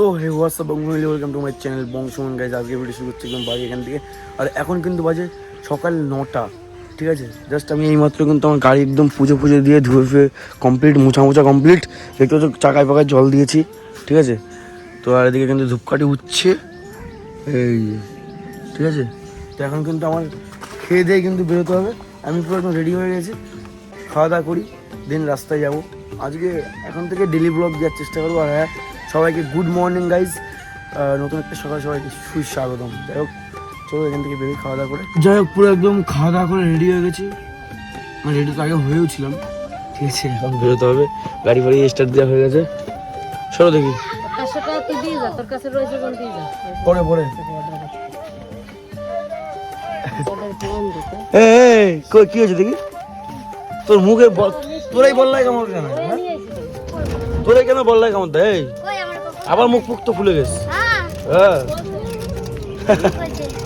So hey WhatsApp Bangali welcome to my channel বংশমন guys আজকে video শুরু করছি একদম বাড়ি এখান থেকে। আর এখন কিন্তু বাজে সকাল নটা, ঠিক আছে? জাস্ট আমি এইমাত্র কিন্তু আমার গাড়ি একদম পুজো পুজো দিয়ে ধুয়ে ফুয়ে কমপ্লিট মোছা মোছা কমপ্লিট দেখতে পাচ্ছ চাকায় পাকায় জল দিয়েছি, ঠিক আছে? তো আর এদিকে কিন্তু ধূপকাঠি উঠছে, এই ঠিক আছে? তো এখন কিন্তু আমার খেয়ে দিয়ে কিন্তু বেরোতে হবে। আমি পুরো একদম রেডি হয়ে গেছি। খাওয়া দাওয়া করি দিন রাস্তায় যাব। আজকে এখন থেকে ডেলি ব্লগ দেওয়ার চেষ্টা করব। আর হ্যাঁ সবাইকে গুড মর্নিং গাইজ নতুন একটা সকাল সবাইকে সুস্বাগতম। যাই হোক চলো এখান থেকে বেরিয়ে খাওয়া দাওয়া করে যাই হোক পুরো একদম খাওয়া দাওয়া করে রেডি হয়ে গেছি। মানে রেডি তো আগে হয়েও ছিলাম ঠিক আছে এখন বেরোতে হবে। গাড়ি ফাড়ি স্টার্ট দেওয়া হয়ে গেছে। চলো দেখি। পরে পরে কই কি হয়েছে দেখি? তোর মুখে তোরাই বললাই কেমন কেন? তোরাই কেন বললাই কেমন দেয় আবার মুখ ফুক তো ফুলে গেছে। হ্যাঁ।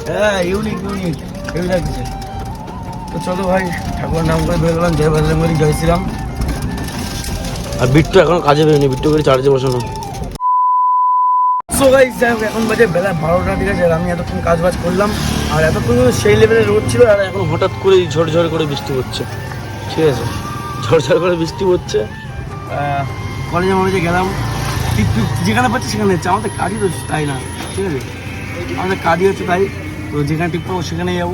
হ্যাঁ। Unique unique. হেভি লাগছে? তো চলো ভাই ঠাকুরের নাম করে বেরোলাম জয় বজরঙ্গলি জয় শ্রীরাম। আর বিট্টু এখন কাজে বেরোনি বিট্টু করে চার্জে বসানো। সো যাই এখন বাজে বেলা বারোটা ঠিক আছে? আমি এতক্ষণ কাজ বাজ করলাম আর এতক্ষণ সেই লেভেলে রোদ ছিল আর এখন হঠাৎ করে ঝড় ঝড় করে বৃষ্টি হচ্ছে। ঠিক আছে? ঝড় করে বৃষ্টি হচ্ছে। কলেজে মলেজে গেলাম যেখানে পাচ্ছি সেখানে যাচ্ছে। আমাদের কাজই তো তাই না, ঠিক আছে? আমাদের কাজই হচ্ছে তাই। তো যেখানে ঠিক পাবো সেখানেই যাব।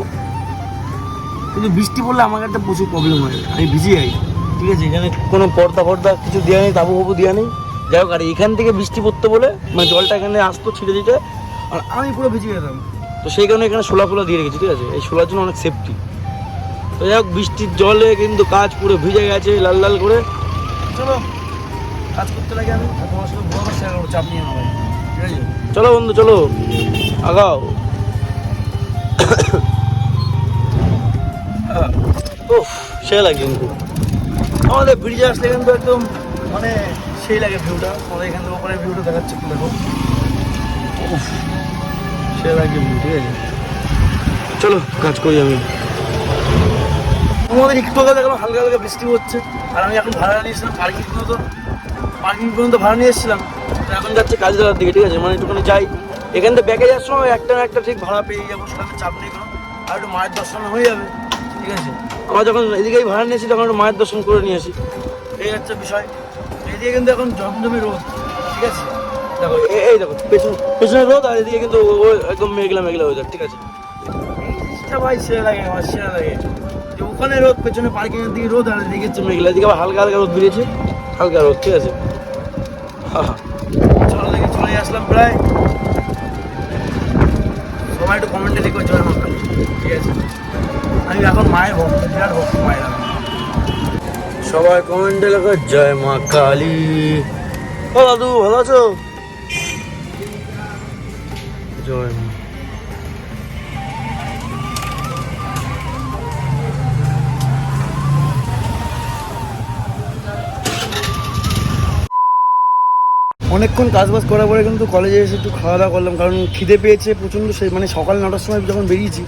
কিন্তু বৃষ্টি পড়লে আমার একটা প্রচুর প্রবলেম হয়। আমি ভিজে যাই, ঠিক আছে? এখানে কোনো পর্দা ফর্দা কিছু দেওয়া নেই, তাবু ফাবু দেওয়া নেই। যাই হোক, আর এখান থেকে বৃষ্টি পড়তে বলে মানে জলটা এখানে আসতো ছিটে দিতে আর আমি পুরো ভিজে যেতাম। তো সেই কারণে এখানে শোলা ফোলা দিয়ে রেখেছি, ঠিক আছে? এই শোলার জন্য অনেক সেফটি তো যাই হোক, বৃষ্টির জলে কিন্তু কাজ পুরো ভিজে গেছে, লাল লাল করে। চলো। কাজ করতে লাগে আমি তোমার সাথে করব চাপ নিয়ে নেব ঠিক আছে? চলো বন্ধু চলো। আগাও। উফ সে লাগে কিন্তু আমাদের ব্রিজে আসলে কিন্তু একদম মানে সেই লাগে ভিউটা আমাদের এখান থেকে ওপরে ভিউটা দেখাচ্ছে দেখো। উফ সে লাগে ভিউ ঠিক আছে। চলো কাজ করি আমি। তোমাদের একটু আগে দেখলাম হালকা হালকা বৃষ্টি হচ্ছে। আর আমি এখন ভাড়া নিয়েছিলাম পার্কিং পর্যন্ত পার্কিং পর্যন্ত ভাড়া নিয়ে এসেছিলাম। এখন যাচ্ছে কাজদার দিকে, ঠিক আছে? মানে একটুখানি যাই। এখান থেকে ব্যাগে যাওয়ার সময় একটা না একটা ঠিক ভাড়া পেয়ে যাব, সেখানে চাপ নেই কোনো। আর একটু মায়ের দর্শন হয়ে যাবে, ঠিক আছে? আমরা যখন এদিকেই ভাড়া নিয়েছি, তখন একটু মায়ের দর্শন করে নিয়ে আসি। এই হচ্ছে বিষয়। এদিকে কিন্তু এখন জমজমি রোদ, ঠিক আছে? দেখো, এই দেখো, পেছনে পেছনে রোদ আর এদিকে কিন্তু ও- একদম মেঘলা মেঘলা হয়ে যাবে ঠিক আছে? ভাই সেরা লাগে, আমার সেরা লাগে। ওখানে রোদ, পেছনে পার্কিং এর দিকে রোদ আর এদিকে হচ্ছে মেঘলা। এদিকে আবার হালকা হালকা রোদ বেরিয়েছে, হালকা রোদ, ঠিক আছে? চলো দেখি চলে আসলাম প্রায়। সবাই একটু কমেন্টে লিখো, জয় মা। ঠিক আছে। আমি এখন মায়ের ভক্ত, বিরাট ভক্ত, মায়ের সবাই কমেন্টে লেখো, জয় মা কালী। ও দাদু, ভালো আছো? জয় মা। অনেকক্ষণ কাজ বাজ করার পরে কিন্তু কলেজে এসে একটু খাওয়া দাওয়া করলাম কারণ খিদে পেয়েছে প্রচণ্ড সেই মানে সকাল নটার সময় যখন বেরিয়েছি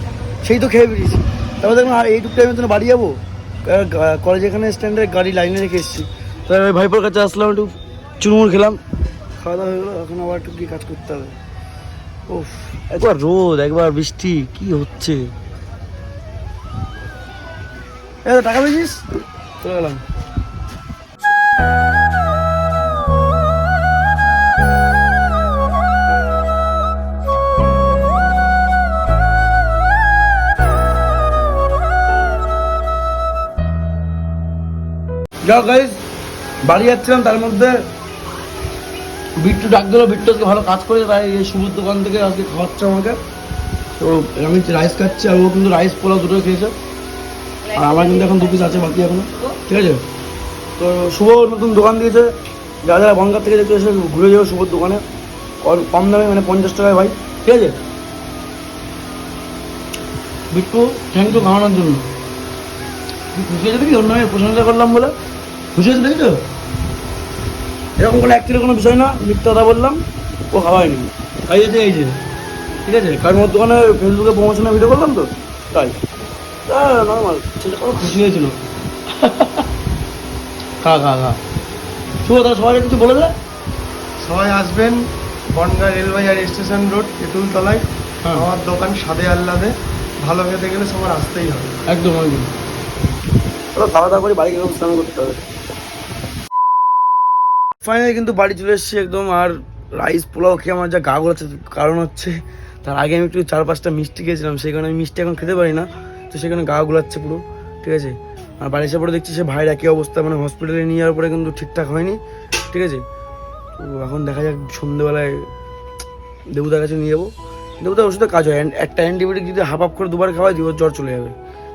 সেই তো খেয়ে বেরিয়েছি। তারপর দেখলাম আর এইটুকু টাইমের জন্য বাড়ি যাব? কলেজ এখানে স্ট্যান্ডে গাড়ি লাইনে রেখে এসেছি। ওই ভাইপোর কাছে আসলাম একটু চুরমুর খেলাম। খাওয়া দাওয়া হয়ে গেলো এখন আবার একটু কি কাজ করতে হবে। ও একবার রোদ একবার বৃষ্টি কি হচ্ছে? টাকা পেয়েছিস? চলে গেলাম। যাও বাড়ি যাচ্ছিলাম, তার মধ্যে বিট্টু ডাক দিল, বিট্টু আজকে ভালো কাজ করেছে, তাই এই শুভর দোকান থেকে আজকে খাওয়াচ্ছে আমাকে। তো আমি রাইস খাচ্ছি, আর ও কিন্তু রাইস পোলাও দুটো খেয়েছে। আর আমার কিন্তু এখন দু পিস আছে বাকি এখনও। ঠিক আছে? তো শুভ নতুন দোকান দিয়েছে। যারা যারা বনগাঁ থেকে যেতে এসে ঘুরে যাবে শুভর দোকানে। কম- দামে মানে পঞ্চাশ টাকায় ভাই। ঠিক আছে? বিট্টু থ্যাংক ইউ খাওয়ানোর জন্য। খুশি হয়েছে দেখি অন্য আমি প্রশংসা করলাম বলে। খুশি হয়েছে দেখি তো এরকম কোনো অ্যাকচুয়ালি কোনো বিষয় না মিথ্যা কথা বললাম ও খাওয়ায়নি খাইয়েছে এই যে ঠিক আছে? কারণ ওর দোকানে ফেসবুকে প্রমোশনে ভিডিও করলাম তো তাই। নর্মাল ছেলে কোনো খুশি হয়েছিল। খা খা খা। শুভ তাহলে সবাই কিছু বলে দে। সবাই আসবেন বনগা রেলবাজার স্টেশন রোড তেঁতুল তলায় হ্যাঁ। আমার দোকান সাদে আহ্লাদে। ভালো খেতে গেলে সবার আসতেই হবে। একদম একদম। খাওয়া দাওয়া করে বাড়ি গেলে স্নান করতে হবে। ফাইনালি কিন্তু বাড়ি চলে এসেছি একদম, আর রাইস পোলাও খেয়ে আমার যা গা গোলাচ্ছে কারণ হচ্ছে, তার আগে আমি একটু চার পাঁচটা মিষ্টি খেয়েছিলাম, সেই কারণে আমি মিষ্টি এখন খেতে পারি না, তো সেখানে গা গোলাচ্ছে পুরো, ঠিক আছে? আর বাড়ি এসে পরে দেখছি সে ভাইয়ের একই অবস্থা মানে হসপিটালে নিয়ে যাওয়ার পরে কিন্তু ঠিকঠাক হয়নি, ঠিক আছে? তো এখন দেখা যাক, সন্ধ্যেবেলায় দেবুদার কাছে নিয়ে যাব। দেবুদার ওষুধে কাজ হয় একটা অ্যান্টিবায়োটিক যদি হাফ হাফ করে দুবার খাওয়াই দিব জ্বর চলে যাবে,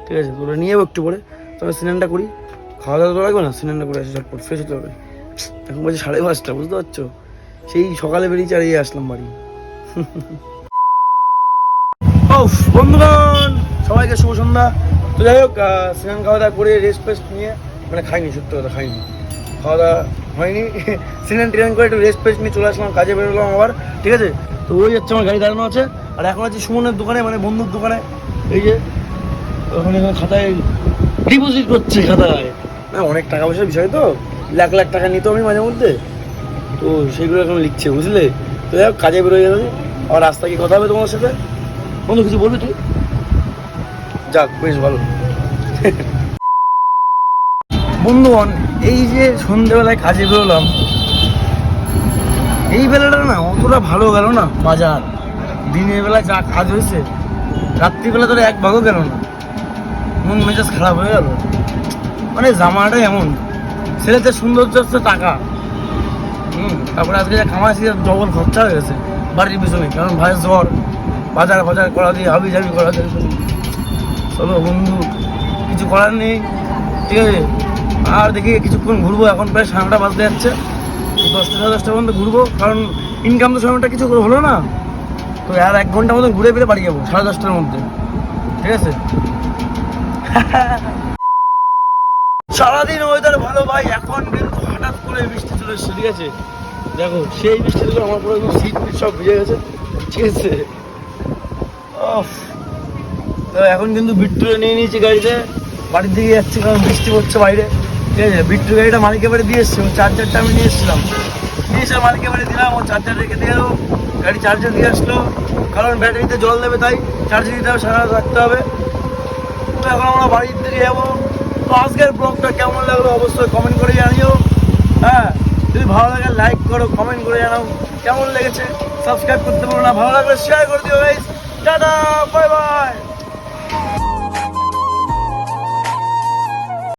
ঠিক আছে? তোরা নিয়ে যাব একটু পরে, তবে স্নানটা করি, খাওয়া দাওয়া তো লাগবে না, স্নানটা করে আসি ঝটপট ফ্রেশ হতে হবে। এখন বলছি সাড়ে পাঁচটা, বুঝতে পারছ? সেই সকালে আর এই আসলাম বাড়ি। বন্ধুগণ, সবাইকে শুভ সন্ধ্যা। তো যাই হোক স্নান খাওয়া দাওয়া করে রেস্ট ফেস্ট নিয়ে মানে খাইনি, সত্যি কথা খাইনি। খাওয়া দাওয়া হয়নি, স্নান ট্রেন করে একটু রেস্ট ফেস্ট নিয়ে চলে আসলাম, কাজে বেরোলাম আবার, ঠিক আছে? তো ওই হচ্ছে আমার গাড়ি দাঁড়ানো আছে, আর এখন আছি সুমনের দোকানে মানে বন্ধুর দোকানে। এই যে, ওখানে খাতায় ডিপোজিট করছে খাতায়। না, অনেক টাকা পয়সার বিষয় তো। লাখ লাখ টাকা নিত আমি মাঝে মধ্যে। তো সেগুলো এখন লিখছে, বুঝলে? তো যাই কাজে বেরোয় যাবে আর রাস্তায় কি কথা হবে তোমার সাথে? বন্ধু, কিছু বলবি তুই যাক, বেশ ভালো। বন্ধুগণ, এই যে সন্ধ্যেবেলায় কাজে বেরোলাম, এই বেলাটা না অতটা ভালো গেল না বাজার। দিনের বেলা যা কাজ হয়েছে, রাত্রিবেলা তোর এক ভাগও গেল না। মন মেজাজ খারাপ হয়ে গেল। মানে জামাটা এমন। ছেলেদের সৌন্দর্য হচ্ছে টাকা। হুম, তারপরে আজকে যা কামাইছি ডবল খরচা হয়ে গেছে বাড়ির পিছনে, কারণ ভাই জ্বর, বাজার বাজার করা দিয়ে, হাবি জাবি করা দিয়ে। চলো বন্ধু, কিছু করার নেই, ঠিক আছে? আর দেখি কিছুক্ষণ ঘুরবো, এখন প্রায় সাড়ে বাজতে যাচ্ছে। দশটা সাড়ে দশটা পর্যন্ত ঘুরবো, কারণ ইনকাম তো সময়টা কিছু হলো না। তো আর এক ঘণ্টার মতন ঘুরে ফিরে বাড়ি যাব, সাড়ে দশটার মধ্যে। ঠিক আছে? সারাদিন ওয়েদার ভালো ভাই, এখন কিন্তু হঠাৎ করে বৃষ্টি চলে এসছে, ঠিক আছে? দেখো, সেই বৃষ্টি দিলে আমার পুরো একদম সিট ফিট সব ভিজে গেছে, ঠিক আছে? তো এখন কিন্তু বিট্টুরে নিয়ে নিয়েছি গাড়িতে, বাড়ির দিকে যাচ্ছি কারণ বৃষ্টি পড়ছে বাইরে, ঠিক আছে? বিট্টু গাড়িটা মালিকের বাড়ি দিয়ে এসছি চার্জারটা আমি নিয়ে এসেছিলাম। নিয়ে এসে মালিকের বাড়ি দিলাম, ও চার্জার রেখে দিয়ে গাড়ি চার্জার দিয়ে আসলো, কারণ ব্যাটারিতে জল দেবে তাই চার্জার দিতে হবে সারা রাখতে হবে। তো এখন আমরা বাড়ির দিকে যাব তো আজকের ব্লগটা কেমন লাগল অবশ্যই কমেন্ট করে জানিও। হ্যাঁ যদি ভালো লাগে লাইক করো কমেন্ট করে জানাও কেমন লেগেছে। সাবস্ক্রাইব করতে পারো না, ভালো লাগলে শেয়ার করে দিও বাই বাই